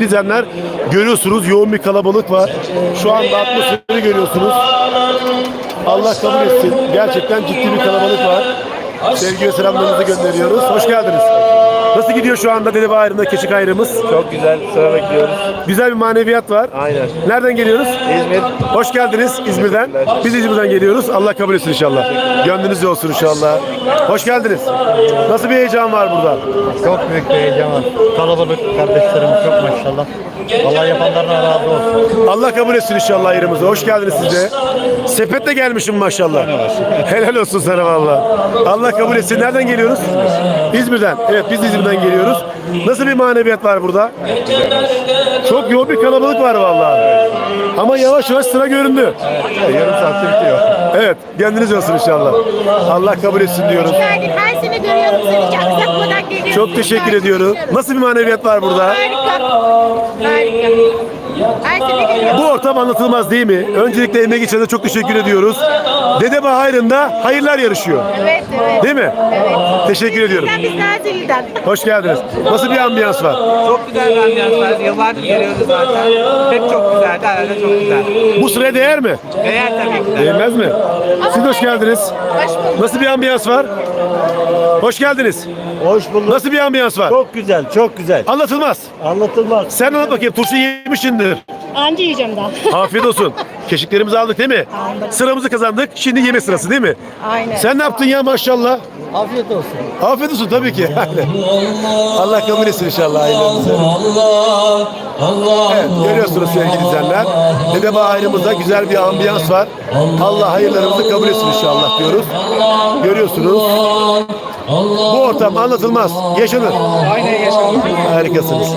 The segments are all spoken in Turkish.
İzleyenler görüyorsunuz yoğun bir kalabalık var. Şu anda atmosferi görüyorsunuz. Allah kabul etsin. Gerçekten ciddi bir kalabalık var. Sevgi selamlarımızı gönderiyoruz. Hoş geldiniz. Nasıl gidiyor şu anda Dede Bayramı'nda keçik ayrımız? Çok güzel sıra bekliyoruz. Güzel bir maneviyat var. Aynen. Nereden geliyoruz? İzmir. Hoş geldiniz İzmir'den. Biz İzmir'den geliyoruz. Allah kabul etsin inşallah. Gönlünüzce olsun inşallah. Hoş geldiniz. Nasıl bir heyecan var burada? Çok büyük bir heyecan var. Kalabalık kardeşlerimiz çok maşallah. Allah yapanlardan razı olsun. Allah kabul etsin inşallah ayrımızı. Hoş geldiniz siz de. Sepetle gelmişim maşallah. Helal olsun sana valla. Allah kabul etsin. Nereden geliyoruz? İzmir'den. Evet biz de İzmir'den geliyoruz. Nasıl bir maneviyat var burada? Çok yoğun bir kalabalık var valla. Ama yavaş yavaş sıra göründü. Yarım saatte bitiyor. Evet kendiniz olsun inşallah. Allah kabul etsin diyoruz. Yani her sene görüyorum seni hiç aksatmadan geliyorum. Çok teşekkür ediyorum. Nasıl bir maneviyat var burada? Harika. Harika. Her sene görüyorum. Bu ortam anlatılmaz değil mi? Öncelikle emek için de çok teşekkür ediyoruz. Dede Bahayrı'nda hayırlar yarışıyor. Evet, evet. Değil mi? Evet. Teşekkür ediyorum. Bizden biz Nazilli'den. Hoş geldiniz. Nasıl bir ambiyans var? Çok güzel bir ambiyans var. Yıllardır geliyoruz zaten. Hep çok güzeldi. Da çok güzel. Bu sıraya değer mi? Değer tabii ki de. Değmez mi? Siz hoş geldiniz. Hoş bulduk. Nasıl bir ambiyans var? Hoş geldiniz. Hoş bulduk. Nasıl bir ambiyans var? Çok güzel, çok güzel. Anlatılmaz. Anlatılmaz. Sen anlat bakayım. Turşu yemişsindir. Anca yiyeceğim daha. Afiyet olsun. Keşiklerimizi aldık değil mi? Sıramızı kazandık. Şimdi yeme sırası değil mi? Aynen. Sen ne yaptın ya maşallah? Afiyet olsun. Afiyet olsun tabii ki. Allah kabul etsin inşallah ailemizde. Evet, görüyorsunuz sevgili izleyenler. Dede Bahayrımızda güzel bir ambiyans var. Allah hayırlarımızı kabul etsin inşallah diyoruz. Görüyorsunuz. Bu ortam anlatılmaz. Yaşanır. Aynen. Harikasınız.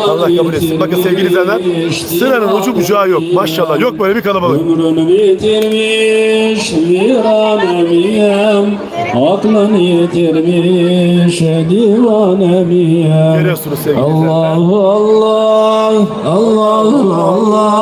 Allah kabul etsin. Bakın sevgili izleyenler sıranın ucu bucağı yok. Maşallah yok böyle bir kalabalık. Ömrünü bitirmiş viranemiyem Aklını yitirmiş divanemiyem Görüyorsunuz sevgili izleyenler. Allah Allah Allah Allah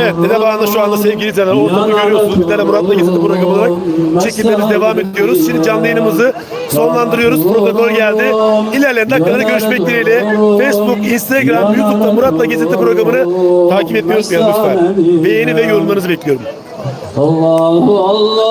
Evet, Dede Bağı'nda şu anda sevgili izleyenler ortamı görüyorsunuz. Tane Murat'la Gezinti programı olarak çekimlerimiz devam ediyoruz. Şimdi canlı yayınımızı sonlandırıyoruz. Protokol geldi. İlerleyen dakikalarda görüşmek dileğiyle. Facebook, Instagram, YouTube'da Murat'la Gezinti programını takip unutmayın lütfen. Beğeni ve yorumlarınızı bekliyorum. Allah Allah